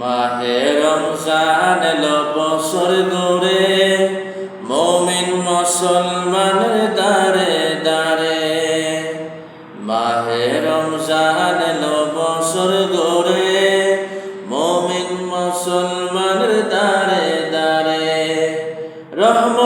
মাহে রমজান এলো বছর দূরে মমিন মুসলমান দারে দারে মাহে রমজান এলো বছর দূরে মমিন মুসলমান দারে দারে রহমতেরি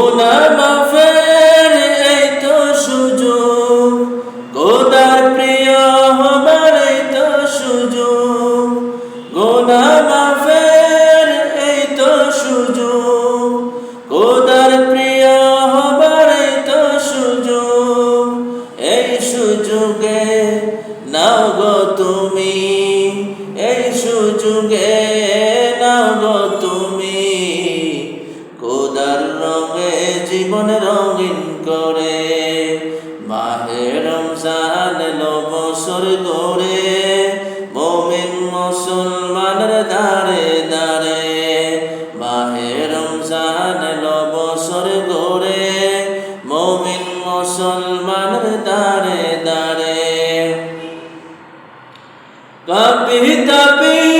গুনা মাফের এই তো সুযোগ। গোদার প্রিয় হবার, এই তো সুযোগ। গুনা মাফের এই তো সুযোগ। গোদার প্রিয় হবার, এই তো সুযোগ। এই সুযোগে নাও গো তুমি, এই সুযোগে জীবন রঙিন করে, মাহে রমজান এলো বছর মোমিন মুসলমানের দারে দারে মাহে রমজান এলো বছর মোমিন মুসলমানের কাপি তাপি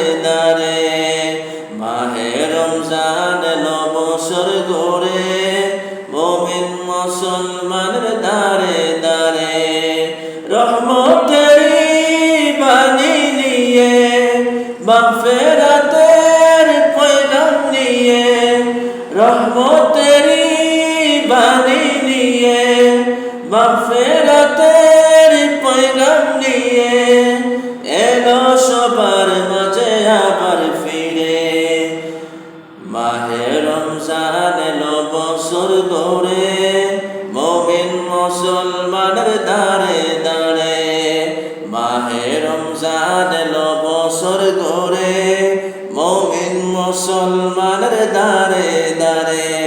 মুসলমানের দারে দারে রহমতেরি বাণী নিয়ে মাগফিরাতের পয়গাম নিয়ে, রহমতেরি বাণী নিয়ে মাগফিরাতের পয়গাম নিয়ে এলো সবার মাঝে আবার ফিরে। মাহে রমজান এলো বছর মমিন মুসলমানের দারে দাঁড়ে মাহে রমজান এলো বছর গড়ে মমিন মুসলমানের দাঁড়ে দারে।